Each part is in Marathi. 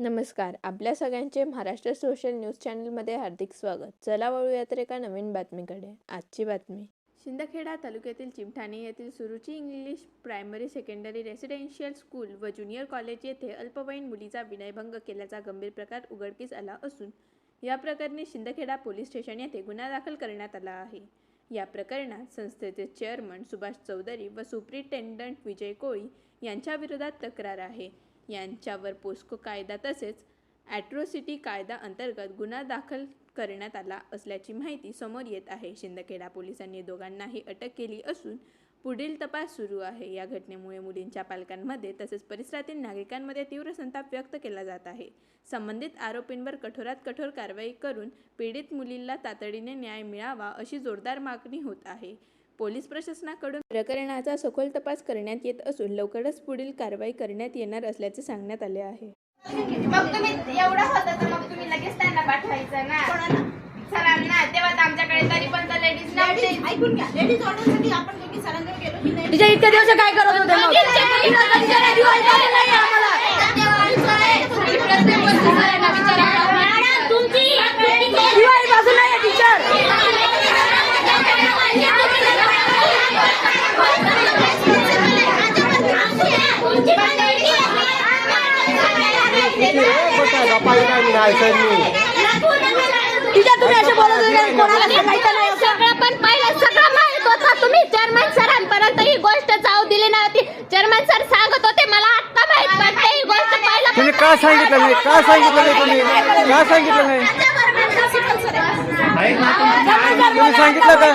नमस्कार. आपल्या सगळ्यांचे महाराष्ट्र सोशल न्यूज चॅनलमध्ये हार्दिक स्वागत. चला वळूया तर एका नवीन बातमीकडे. आजची बातमी. शिंदखेडा तालुक्यातील चिमठाणे येथील Suruchi English primary secondary residential school व ज्युनियर कॉलेज येथे अल्पवयीन मुलीचा विनयभंग केल्याचा गंभीर प्रकार उघडकीस आला असून या प्रकरणी शिंदखेडा पोलीस स्टेशन येथे गुन्हा दाखल करण्यात आला आहे. या प्रकरणात संस्थेचे चेअरमन सुभाष चौधरी व सुप्रिटेंडंट विजय कोळी यांच्या विरोधात तक्रार आहे. यांच्यावर पोस्को कायदा तसेच ॲट्रोसिटी कायदा अंतर्गत गुन्हा दाखल करण्यात आला असल्याची माहिती समोर येत आहे. शिंदखेडा पोलिसांनी दोघांनाही अटक केली असून पुढील तपास सुरू आहे. या घटनेमुळे मुलींच्या पालकांमध्ये तसेच परिसरातील नागरिकांमध्ये तीव्र संताप व्यक्त केला जात आहे. संबंधित आरोपींवर कठोरात कठोर कारवाई करून पीडित मुलींना तातडीने न्याय मिळावा अशी जोरदार मागणी होत आहे. पोलीस प्रशासनाकडून प्रकरणाचा सखोल तपास करण्यात येत असून लवकरच पुढील कारवाई करण्यात येणार असल्याचे सांगण्यात आले आहे. मग तुम्ही एवढं होतं तर मग तुम्ही लगेच त्यांना पाठवायचं ना? सरांना तेव्हा तर आमच्याकडे तरी पण तर लेडीज ऐकून घ्या. लेडीज ऑर्डरसाठी आपण दोघी सरांकडे गेलो. की नाही तिच्या इतक्या दिवस काय करत होते मग? दिवाळीपासून तिच्या तुम्ही असे बोलत होते कोणाला सांगायचं नाही असं. सगळं पण पहिलं सगळं माहीत होतं. तुम्ही चेअरमॅन सरांपर्यंत ही गोष्ट जाऊ दिली नव्हती. चेअरमॅन सर सांगत होते मला आता माहीत पडते ही गोष्ट पहिला तुम्ही का सांगितलं नाही. का सांगितलं नाही तुम्ही? का सांगितलं नाही? तुम्ही सांगितलं का?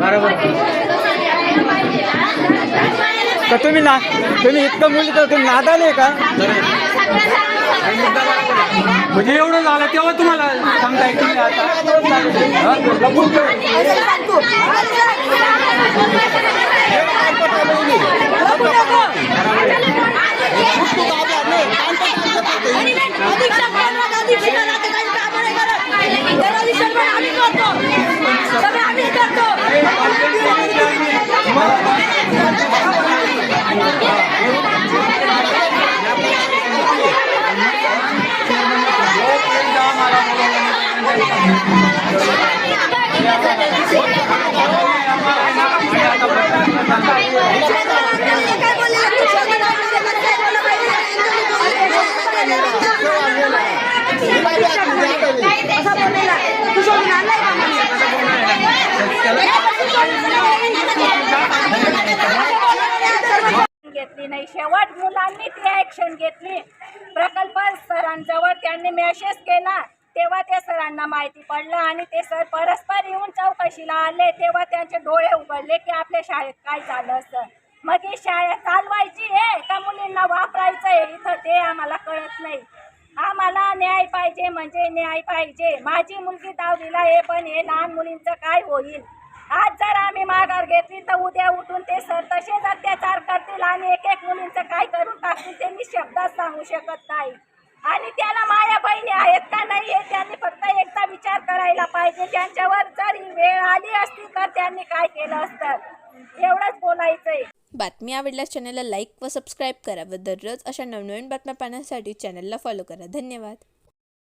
बरोबर. तर तुम्ही ना तुम्ही इतकं मुली तर तुम्ही नादाले का म्हणजे एवढं झालं तेव्हा तुम्हाला सांगता येईल तुम्ही आता हा? लपून ठेव. अधीक्षक बनवा, अधीक्षक राहते, काही कामं नाही करत. तर अधीक्षक पण आम्ही करतो. सगळं आम्ही करतो. काय बोलले? अधीक्षक बनवा, काय बोललं पाहिजे? असा बोललेला. तू सोडून आणलाय का आम्हाला? घेतली नाही. शेवट मुलांनी ती ऍक्शन घेतली. प्रकल्प सरांजवळ त्यांनी मेसेज केला. तेव्हा त्या सरांना माहिती पडलं आणि ते सर परस्पर येऊन चौकशीला आले. तेव्हा त्यांचे डोळे उघडले की आपल्या शाळेत काय झालं असतं मग ही शाळा चालवायची आहे का मुलींना वापरायचं आहे? इथं ते आम्हाला कळत नाही. आम्हाला न्याय पाहिजे म्हणजे न्याय पाहिजे. माझी मुलगी दावलीला आहे पण हे लहान मुलींचं काय होईल? आज जर आम्ही माघार घेतली तर उद्या उठून ते सर तसेच अत्याचार करतील आणि एक एक मुलींचं काय करून टाकतील ते मी शब्दात सांगू शकत नाही. आणि त्याला माय बहिणी आहेत का नाही हे त्यांनी फक्त एकदा विचार करायला पाहिजे. त्यांच्यावर जर वेळ आली असती तर त्यांनी काय केलं असतं? एवढंच बोलायचंय. बातमी आवडल्यास चॅनलला लाईक व सबस्क्राईब करा व दररोज अशा नवनवीन बातम्या पाहण्यासाठी चॅनलला फॉलो करा. धन्यवाद.